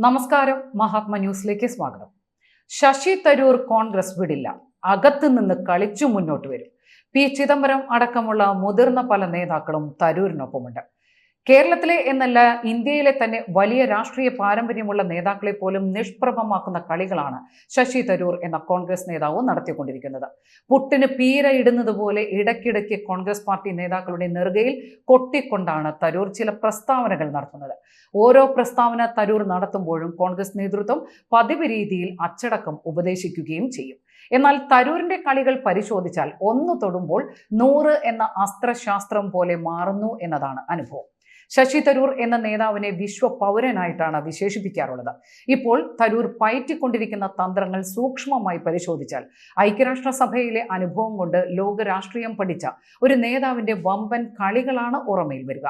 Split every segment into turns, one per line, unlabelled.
നമസ്കാരം. മഹാത്മ ന്യൂസിലേക്ക് സ്വാഗതം. ശശി തരൂർ കോൺഗ്രസ് വിടില്ല. അകത്ത് നിന്ന് കളിച്ചു മുന്നോട്ട് വരും. പി ചിദംബരം അടക്കമുള്ള മുതിർന്ന പല നേതാക്കളും തരൂരിനൊപ്പമുണ്ട്. കേരളത്തിലെ എന്നല്ല ഇന്ത്യയിലെ തന്നെ വലിയ രാഷ്ട്രീയ പാരമ്പര്യമുള്ള നേതാക്കളെ പോലും നിഷ്പ്രഭമാക്കുന്ന കളികളാണ് ശശി തരൂർ എന്ന കോൺഗ്രസ് നേതാവ് നടത്തിക്കൊണ്ടിരിക്കുന്നത്. പുട്ടിന് പീര ഇടുന്നത് പോലെ ഇടയ്ക്കിടയ്ക്ക് കോൺഗ്രസ് പാർട്ടി നേതാക്കളുടെ നെറുകയിൽ കൊട്ടിക്കൊണ്ടാണ് തരൂർ ചില പ്രസ്താവനകൾ നടത്തുന്നത്. ഓരോ പ്രസ്താവന തരൂർ നടത്തുമ്പോഴും കോൺഗ്രസ് നേതൃത്വം പതിവ് രീതിയിൽ അച്ചടക്കം ഉപദേശിക്കുകയും ചെയ്യും. എന്നാൽ തരൂരിന്റെ കളികൾ പരിശോധിച്ചാൽ ഒന്ന് തൊടുമ്പോൾ നൂറ് എന്ന അസ്ത്രശാസ്ത്രം പോലെ മാറുന്നു എന്നതാണ് അനുഭവം. ശശി തരൂർ എന്ന നേതാവിനെ വിശ്വ പൗരനായിട്ടാണ് വിശേഷിപ്പിക്കാറുള്ളത്. ഇപ്പോൾ തരൂർ പയറ്റിക്കൊണ്ടിരിക്കുന്ന തന്ത്രങ്ങൾ സൂക്ഷ്മമായി പരിശോധിച്ചാൽ ഐക്യരാഷ്ട്രസഭയിലെ അനുഭവം കൊണ്ട് ലോക രാഷ്ട്രീയം പഠിച്ച ഒരു നേതാവിന്റെ വമ്പൻ കളികളാണ് ഓർമ്മയിൽ വരിക.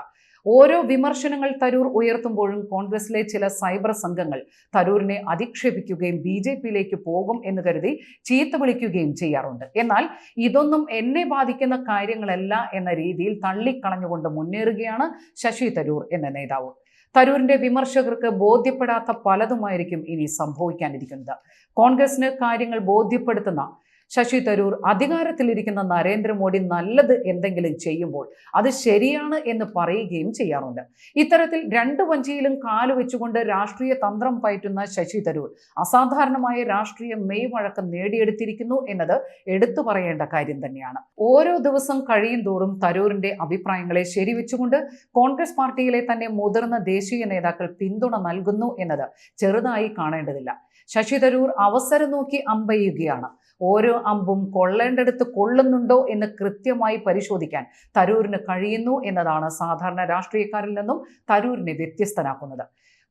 ഓരോ വിമർശനങ്ങൾ തരൂർ ഉയർത്തുമ്പോഴും കോൺഗ്രസിലെ ചില സൈബർ സംഘങ്ങൾ തരൂരിനെ അധിക്ഷേപിക്കുകയും ബി ജെ പിയിലേക്ക് പോകും എന്ന് കരുതി ചീത്ത വിളിക്കുകയും ചെയ്യാറുണ്ട്. എന്നാൽ ഇതൊന്നും എന്നെ ബാധിക്കുന്ന കാര്യങ്ങളല്ല എന്ന രീതിയിൽ തള്ളിക്കളഞ്ഞുകൊണ്ട് മുന്നേറുകയാണ് ശശി തരൂർ എന്ന നേതാവ്. തരൂരിന്റെ വിമർശകർക്ക് ബോധ്യപ്പെടാത്ത പലതുമായിരിക്കും ഇനി സംഭവിക്കാനിരിക്കുന്നത്. കോൺഗ്രസിന് കാര്യങ്ങൾ ബോധ്യപ്പെടുത്തുന്ന ശശി തരൂർ അധികാരത്തിലിരിക്കുന്ന നരേന്ദ്രമോദി നല്ലത് എന്തെങ്കിലും ചെയ്യുമ്പോൾ അത് ശരിയാണ് എന്ന് പറയുകയും ചെയ്യാറുണ്ട്. ഇത്തരത്തിൽ രണ്ട് വഞ്ചിയിലും കാലുവെച്ചുകൊണ്ട് രാഷ്ട്രീയ തന്ത്രം പയറ്റുന്ന ശശി തരൂർ അസാധാരണമായ രാഷ്ട്രീയ മെയ് വഴക്കം നേടിയെടുത്തിരിക്കുന്നു എന്നത് എടുത്തു പറയേണ്ട കാര്യം തന്നെയാണ്. ഓരോ ദിവസം കഴിയും തോറും തരൂരിന്റെ അഭിപ്രായങ്ങളെ ശരിവെച്ചുകൊണ്ട് കോൺഗ്രസ് പാർട്ടിയിലെ തന്നെ മുതിർന്ന ദേശീയ നേതാക്കൾ പിന്തുണ നൽകുന്നു എന്നത് ചെറുതായി കാണേണ്ടതില്ല. ശശി തരൂർ അവസരം നോക്കി അമ്പെയ്യുകയാണ് ഓരോ അമ്പും കൊള്ളേണ്ടടുത്ത് കൊള്ളുന്നുണ്ടോ എന്ന് കൃത്യമായി പരിശോധിക്കാൻ തരൂരിന് കഴിയുന്നു എന്നതാണ് സാധാരണ രാഷ്ട്രീയക്കാരിൽ നിന്നും തരൂരിനെ വ്യത്യസ്തനാക്കുന്നത്.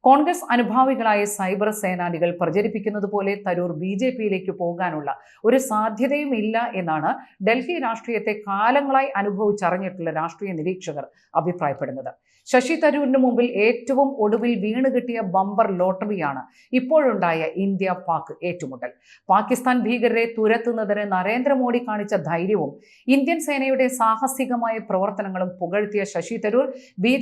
കോൺഗ്രസ് അനുഭാവികളായ സൈബർ സേനാനികൾ പ്രചരിപ്പിക്കുന്നത് പോലെ തരൂർ ബി ജെ പിയിലേക്ക് പോകാനുള്ള ഒരു സാധ്യതയും ഇല്ല എന്നാണ് ഡൽഹി രാഷ്ട്രീയത്തെ കാലങ്ങളായി അനുഭവിച്ചറിഞ്ഞിട്ടുള്ള രാഷ്ട്രീയ നിരീക്ഷകർ അഭിപ്രായപ്പെടുന്നത്. ശശി തരൂരിന് മുമ്പിൽ ഏറ്റവും ഒടുവിൽ വീണ് കിട്ടിയ ബമ്പർ ലോട്ടറിയാണ് ഇപ്പോഴുണ്ടായ ഇന്ത്യ പാക് ഏറ്റുമുട്ടൽ. പാകിസ്ഥാൻ ഭീകരരെ തുരത്തുന്നതിന് നരേന്ദ്രമോദി കാണിച്ച ധൈര്യവും ഇന്ത്യൻ സേനയുടെ സാഹസികമായ പ്രവർത്തനങ്ങളും പുകഴ്ത്തിയ ശശി തരൂർ ബി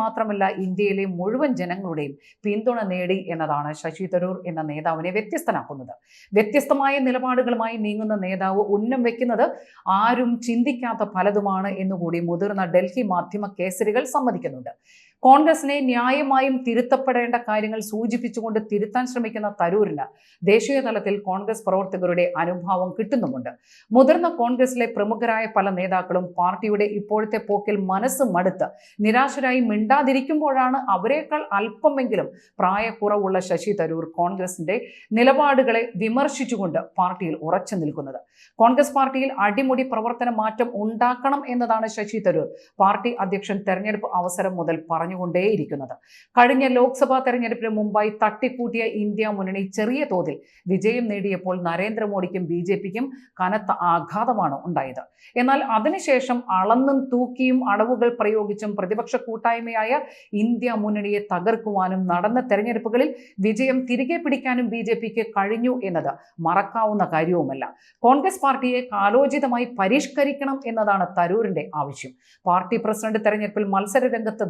മാത്രമല്ല ഇന്ത്യയിലെ മുഴുവൻ ജനങ്ങളുടെയും പിന്തുണ നേടി എന്നതാണ് ശശി തരൂർ എന്ന നേതാവിനെ വ്യത്യസ്തനാക്കുന്നത്. വ്യത്യസ്തമായ നിലപാടുകളുമായി നീങ്ങുന്ന നേതാവ് ഉന്നം വെക്കുന്നത് ആരും ചിന്തിക്കാത്ത പലതുമാണ് എന്നുകൂടി മുതിർന്ന ഡൽഹി മാധ്യമ കേസരികൾ സമ്മതിക്കുന്നുണ്ട്. കോൺഗ്രസിനെ ന്യായമായും തിരുത്തപ്പെടേണ്ട കാര്യങ്ങൾ സൂചിപ്പിച്ചുകൊണ്ട് തിരുത്താൻ ശ്രമിക്കുന്ന തരൂരിന് ദേശീയ തലത്തിൽ കോൺഗ്രസ് പ്രവർത്തകരുടെ അനുഭാവം കിട്ടുന്നുമുണ്ട്. മുതിർന്ന കോൺഗ്രസിലെ പ്രമുഖരായ പല നേതാക്കളും പാർട്ടിയുടെ ഇപ്പോഴത്തെ പോക്കിൽ മനസ്സ് മടുത്ത് നിരാശരായി മിണ്ടാതിരിക്കുമ്പോഴാണ് അവരെക്കാൾ അല്പമെങ്കിലും പ്രായക്കുറവുള്ള ശശി തരൂർ കോൺഗ്രസിന്റെ നിലപാടുകളെ വിമർശിച്ചുകൊണ്ട് പാർട്ടിയിൽ ഉറച്ചു നിൽക്കുന്നത്. കോൺഗ്രസ് പാർട്ടിയിൽ അടിമുടി പ്രവർത്തന മാറ്റം ഉണ്ടാക്കണം എന്നതാണ് ശശി തരൂർ. പാർട്ടി അധ്യക്ഷൻ തെരഞ്ഞെടുപ്പ് അവസരം മുതൽ പറഞ്ഞുകൊണ്ടേയിരിക്കുന്നത്. കഴിഞ്ഞ ലോക്സഭാ തെരഞ്ഞെടുപ്പിന് മുമ്പായി തട്ടിക്കൂട്ടിയ ഇന്ത്യ മുന്നണി ചെറിയ തോതിൽ വിജയം നേടിയപ്പോൾ നരേന്ദ്രമോദിക്കും ബി ജെ പിക്കും കനത്ത ആഘാതമാണ് ഉണ്ടായത്. എന്നാൽ അതിനുശേഷം അളന്നും തൂക്കിയും അടവുകൾ പ്രയോഗിച്ചും പ്രതിപക്ഷ കൂട്ടായ്മയായ ഇന്ത്യ മുന്നണിയെ തകർക്കുവാനും നടന്ന തെരഞ്ഞെടുപ്പുകളിൽ വിജയം തിരികെ പിടിക്കാനും ബി കഴിഞ്ഞു എന്നത് മറക്കാവുന്ന കാര്യവുമല്ല. കോൺഗ്രസ് പാർട്ടിയെ കാലോചിതമായി പരിഷ്കരിക്കണം എന്നതാണ് തരൂരിന്റെ ആവശ്യം. പാർട്ടി പ്രസിഡന്റ് തെരഞ്ഞെടുപ്പിൽ മത്സര രംഗത്ത്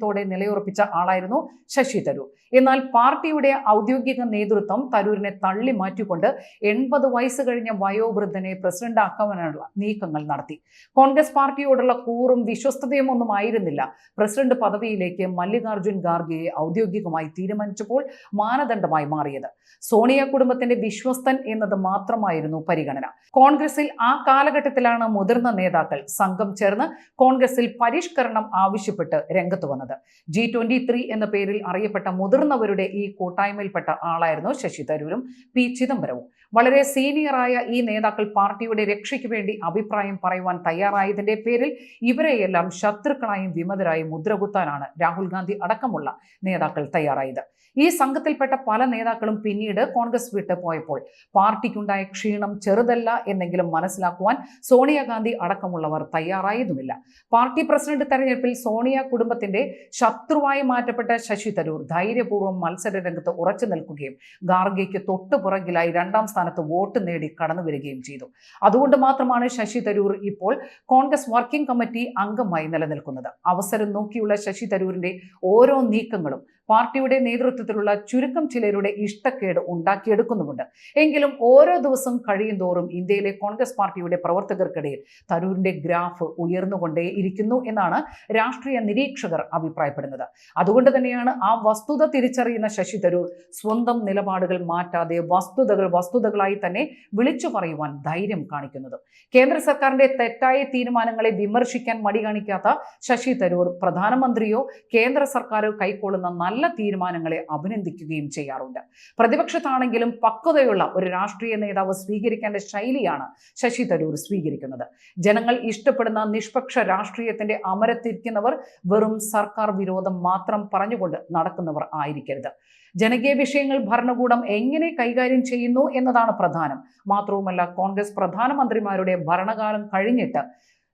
ധൈര്യത്തോടെ നിലയുറപ്പിച്ച ആളായിരുന്നു ശശി തരൂർ. എന്നാൽ പാർട്ടിയുടെ ഔദ്യോഗിക നേതൃത്വം തരൂരിനെ തള്ളി മാറ്റിക്കൊണ്ട് എൺപത് വയസ്സ് കഴിഞ്ഞ വയോവൃദ്ധനെ പ്രസിഡന്റ് ആക്കാനുള്ള നീക്കങ്ങൾ നടത്തി. കോൺഗ്രസ് പാർട്ടിയോടുള്ള കൂറും വിശ്വസ്തതയും ഒന്നും ആയിരുന്നില്ല. പ്രസിഡന്റ് പദവിയിലേക്ക് മല്ലികാർജുൻ ഖാർഗെയെ ഔദ്യോഗികമായി തീരുമാനിച്ചപ്പോൾ മാനദണ്ഡമായി മാറിയത്. സോണിയ കുടുംബത്തിന്റെ വിശ്വസ്തൻ എന്നത് മാത്രമായിരുന്നു പരിഗണന. കോൺഗ്രസിൽ ആ കാലഘട്ടത്തിലാണ് മുതിർന്ന നേതാക്കൾ സംഘം ചേർന്ന് കോൺഗ്രസിൽ പരിഷ്കരണം ആവശ്യപ്പെട്ട് രംഗത്ത് വന്നത്. ജി ട്വന്റി ത്രീ എന്ന പേരിൽ അറിയപ്പെട്ട മുതിർന്നവരുടെ ഈ കൂട്ടായ്മയിൽപ്പെട്ട ആളായിരുന്നു ശശി തരൂരും പി ചിദംബരവും. വളരെ സീനിയറായ ഈ നേതാക്കൾ പാർട്ടിയുടെ രക്ഷയ്ക്ക് വേണ്ടി അഭിപ്രായം പറയുവാൻ തയ്യാറായതിന്റെ പേരിൽ ഇവരെയെല്ലാം ശത്രുക്കളായും വിമതരായും മുദ്രകുത്താനാണ് രാഹുൽ ഗാന്ധി അടക്കമുള്ള നേതാക്കൾ തയ്യാറായത്. ഈ സംഘത്തിൽപ്പെട്ട പല നേതാക്കളും പിന്നീട് കോൺഗ്രസ് വിട്ട് പോയപ്പോൾ പാർട്ടിക്കുണ്ടായ ക്ഷീണം ചെറുതല്ല എന്നെങ്കിലും മനസ്സിലാക്കുവാൻ സോണിയാഗാന്ധി അടക്കമുള്ളവർ തയ്യാറായതുമില്ല പാർട്ടി പ്രസിഡന്റ് തെരഞ്ഞെടുപ്പിൽ സോണിയ കുടുംബത്തിന്റെ ശത്രുവായി മാറ്റപ്പെട്ട ശശി തരൂർ ധൈര്യപൂർവം മത്സര രംഗത്ത് ഉറച്ചു നിൽക്കുകയും ഗാർഗയ്ക്ക് തൊട്ടുപുറകിലായി രണ്ടാം സ്ഥാനത്ത് വോട്ട് നേടി കടന്നു വരികയും ചെയ്തു. അതുകൊണ്ട് മാത്രമാണ് ശശി തരൂർ ഇപ്പോൾ കോൺഗ്രസ് വർക്കിംഗ് കമ്മിറ്റി അംഗമായി നിലനിൽക്കുന്നത്. അവസരം നോക്കിയുള്ള ശശി തരൂരിന്റെ ഓരോ നീക്കങ്ങളും പാർട്ടിയുടെ നേതൃത്വത്തിലുള്ള ചുരുക്കം ചിലരുടെ ഇഷ്ടക്കേട് ഉണ്ടാക്കിയെടുക്കുന്നുമുണ്ട്. എങ്കിലും ഓരോ ദിവസം കഴിയും തോറും ഇന്ത്യയിലെ കോൺഗ്രസ് പാർട്ടിയുടെ പ്രവർത്തകർക്കിടയിൽ തരൂരിന്റെ ഗ്രാഫ് ഉയർന്നുകൊണ്ടേ ഇരിക്കുന്നു എന്നാണ് രാഷ്ട്രീയ നിരീക്ഷകർ അഭിപ്രായപ്പെടുന്നത്. അതുകൊണ്ട് തന്നെയാണ് ആ വസ്തുത തിരിച്ചറിയുന്ന ശശി തരൂർ സ്വന്തം നിലപാടുകൾ മാറ്റാതെ വസ്തുതകൾ വസ്തുതകളായി തന്നെ വിളിച്ചു പറയുവാൻ ധൈര്യം കാണിക്കുന്നത്. കേന്ദ്ര സർക്കാരിന്റെ തെറ്റായ തീരുമാനങ്ങളെ വിമർശിക്കാൻ മടി കാണിക്കാത്ത ശശി തരൂർ പ്രധാനമന്ത്രിയോ കേന്ദ്ര സർക്കാരോ കൈക്കൊള്ളുന്ന നല്ല തീരുമാനങ്ങളെ അഭിനന്ദിക്കുകയും ചെയ്യാറുണ്ട്. പ്രതിപക്ഷത്താണെങ്കിലും പക്വതയുള്ള ഒരു രാഷ്ട്രീയ നേതാവ് സ്വീകരിക്കേണ്ട ശൈലിയാണ് ശശി തരൂർ സ്വീകരിക്കുന്നത്. ജനങ്ങൾ ഇഷ്ടപ്പെടുന്ന നിഷ്പക്ഷ രാഷ്ട്രീയത്തിന്റെ അമരത്തിരിക്കുന്നവർ വെറും സർക്കാർ വിരോധം മാത്രം പറഞ്ഞുകൊണ്ട് നടക്കുന്നവർ ആയിരിക്കരുത്. ജനകീയ വിഷയങ്ങൾ ഭരണകൂടം എങ്ങനെ കൈകാര്യം ചെയ്യുന്നു എന്നതാണ് പ്രധാനം. മാത്രവുമല്ല കോൺഗ്രസ് പ്രധാനമന്ത്രിമാരുടെ ഭരണകാലം കഴിഞ്ഞിട്ട്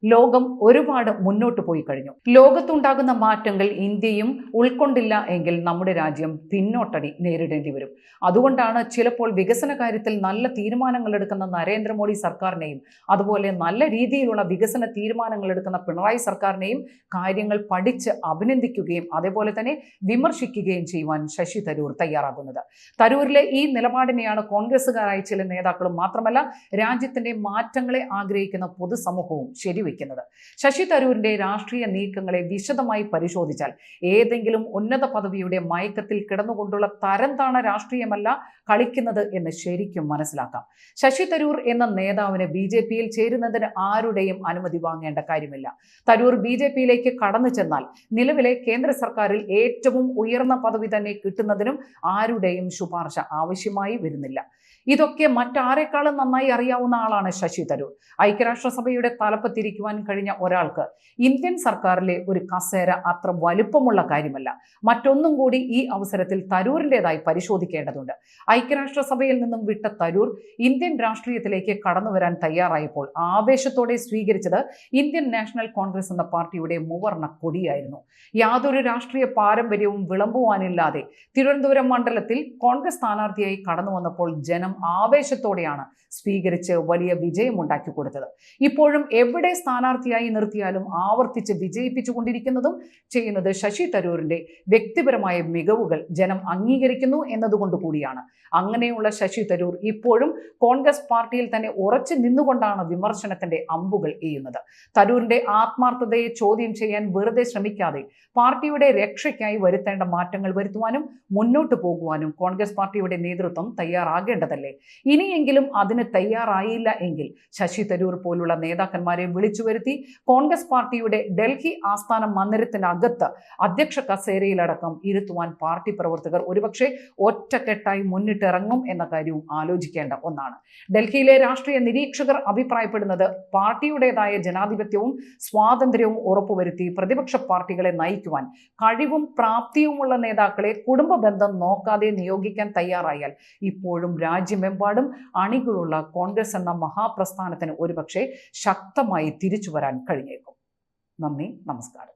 ലോകം ഒരുപാട് മുന്നോട്ട് പോയി കഴിഞ്ഞു. ലോകത്തുണ്ടാകുന്ന മാറ്റങ്ങൾ ഇന്ത്യയും ഉൾക്കൊണ്ടില്ല എങ്കിൽ നമ്മുടെ രാജ്യം പിന്നോട്ടടി നേരിടേണ്ടി വരും. അതുകൊണ്ടാണ് ചിലപ്പോൾ വികസന കാര്യത്തിൽ നല്ല തീരുമാനങ്ങൾ എടുക്കുന്ന നരേന്ദ്രമോദി സർക്കാരിനെയും അതുപോലെ നല്ല രീതിയിലുള്ള വികസന തീരുമാനങ്ങൾ എടുക്കുന്ന പിണറായി സർക്കാരിനെയും കാര്യങ്ങൾ പഠിച്ച് അഭിനന്ദിക്കുകയും അതേപോലെ തന്നെ വിമർശിക്കുകയും ചെയ്യുവാൻ ശശി തരൂർ തയ്യാറാകുന്നത്. തരൂരിലെ ഈ നിലപാടിനെയാണ് കോൺഗ്രസുകാരായ ചില നേതാക്കളും മാത്രമല്ല രാജ്യത്തിന്റെ മാറ്റങ്ങളെ ആഗ്രഹിക്കുന്ന പൊതുസമൂഹവും ശരിവെക്കുന്നത് ശശി തരൂരിന്റെ രാഷ്ട്രീയ നീക്കങ്ങളെ വിശദമായി പരിശോധിച്ചാൽ ഏതെങ്കിലും ഉന്നത പദവിയുടെ മയക്കത്തിൽ കിടന്നുകൊണ്ടുള്ള തരംതാണ രാഷ്ട്രീയമല്ല കളിക്കുന്നത് എന്ന് ശരിക്കും മനസ്സിലാക്കാം. ശശി തരൂർ എന്ന നേതാവിന് ബി ജെ പിയിൽ ചേരുന്നതിന് ആരുടെയും അനുമതി വാങ്ങേണ്ട കാര്യമില്ല. തരൂർ ബി ജെ പിയിലേക്ക് കടന്നു ചെന്നാൽ നിലവിലെ കേന്ദ്ര സർക്കാരിൽ ഏറ്റവും ഉയർന്ന പദവി തന്നെ കിട്ടുന്നതിനും ആരുടെയും ശുപാർശ ആവശ്യമായി വരുന്നില്ല. ഇതൊക്കെ മറ്റാരെക്കാളും നന്നായി അറിയാവുന്ന ആളാണ് ശശി തരൂർ. ഐക്യരാഷ്ട്രസഭയുടെ തലപ്പത്തിരിക്കുവാൻ കഴിഞ്ഞ ഒരാൾക്ക് ഇന്ത്യൻ സർക്കാരിലെ ഒരു കസേര അത്ര വലുപ്പമുള്ള കാര്യമല്ല. മറ്റൊന്നും കൂടി ഈ അവസരത്തിൽ തരൂരിന്റെതായി പരിശോധിക്കേണ്ടതുണ്ട്. ഐക്യരാഷ്ട്രസഭയിൽ നിന്നും വിട്ട തരൂർ ഇന്ത്യൻ രാഷ്ട്രീയത്തിലേക്ക് കടന്നു വരാൻ തയ്യാറായപ്പോൾ ആവേശത്തോടെ സ്വീകരിച്ചത് ഇന്ത്യൻ നാഷണൽ കോൺഗ്രസ് എന്ന പാർട്ടിയുടെ മുവർണ കൊടിയായിരുന്നു. യാതൊരു രാഷ്ട്രീയ പാരമ്പര്യവും വിളമ്പുവാനില്ലാതെ തിരുവനന്തപുരം മണ്ഡലത്തിൽ കോൺഗ്രസ് സ്ഥാനാർത്ഥിയായി കടന്നു വന്നപ്പോൾ ജനം ആവേശത്തോടെയാണ് സ്വീകരിച്ച് വലിയ വിജയമുണ്ടാക്കി കൊടുത്തത്. ഇപ്പോഴും എവിടെ സ്ഥാനാർത്ഥിയായി നിർത്തിയാലും ആവർത്തിച്ച് വിജയിപ്പിച്ചുകൊണ്ടിരിക്കുന്നതും ചെയ്യുന്നത് ശശി തരൂരിന്റെ വ്യക്തിപരമായ മികവുകൾ ജനം അംഗീകരിക്കുന്നു എന്നതുകൊണ്ട് കൂടിയാണ്. അങ്ങനെയുള്ള ശശി തരൂർ ഇപ്പോഴും കോൺഗ്രസ് പാർട്ടിയിൽ തന്നെ ഉറച്ചു നിന്നുകൊണ്ടാണ് വിമർശനത്തിന്റെ അമ്പുകൾ എയ്യുന്നത്. തരൂരിന്റെ ആത്മാർത്ഥതയെ ചോദ്യം ചെയ്യാൻ വെറുതെ ശ്രമിക്കാതെ പാർട്ടിയുടെ രക്ഷയ്ക്കായി വരുത്തേണ്ട മാറ്റങ്ങൾ വരുത്തുവാനും മുന്നോട്ട് പോകുവാനും കോൺഗ്രസ് പാർട്ടിയുടെ നേതൃത്വം തയ്യാറാകേണ്ടതല്ലേ? ഇനിയെങ്കിലും അതിന് തയ്യാറായില്ല എങ്കിൽ ശശി തരൂർ പോലുള്ള നേതാക്കന്മാരെ വിളിച്ചു വരുത്തി കോൺഗ്രസ് പാർട്ടിയുടെ ഡൽഹി ആസ്ഥാന മന്ദിരത്തിനകത്ത് അധ്യക്ഷ കസേരയിലടക്കം ഇരുത്തുവാൻ പാർട്ടി പ്രവർത്തകർ ഒരുപക്ഷെ ഒറ്റക്കെട്ടായി മുന്നിട്ടിറങ്ങും എന്ന കാര്യവും ആലോചിക്കേണ്ട ഒന്നാണ്. ഡൽഹിയിലെ രാഷ്ട്രീയ നിരീക്ഷകർ അഭിപ്രായപ്പെടുന്നത് പാർട്ടിയുടേതായ ജനാധിപത്യവും സ്വാതന്ത്ര്യവും ഉറപ്പുവരുത്തി പ്രതിപക്ഷ പാർട്ടികളെ നയിക്കുവാൻ കഴിവും പ്രാപ്തിയുമുള്ള നേതാക്കളെ കുടുംബ ബന്ധം നോക്കാതെ നിയോഗിക്കാൻ തയ്യാറായാൽ ഇപ്പോഴും രാജ്യമെമ്പാടും അണികളുള്ള കോൺഗ്രസ് എന്ന മഹാപ്രസ്ഥാനത്തിന് ഒരുപക്ഷെ ശക്തമായി തിരിച്ചു വരാൻ കഴിഞ്ഞേക്കും. നന്ദി നമസ്കാരം.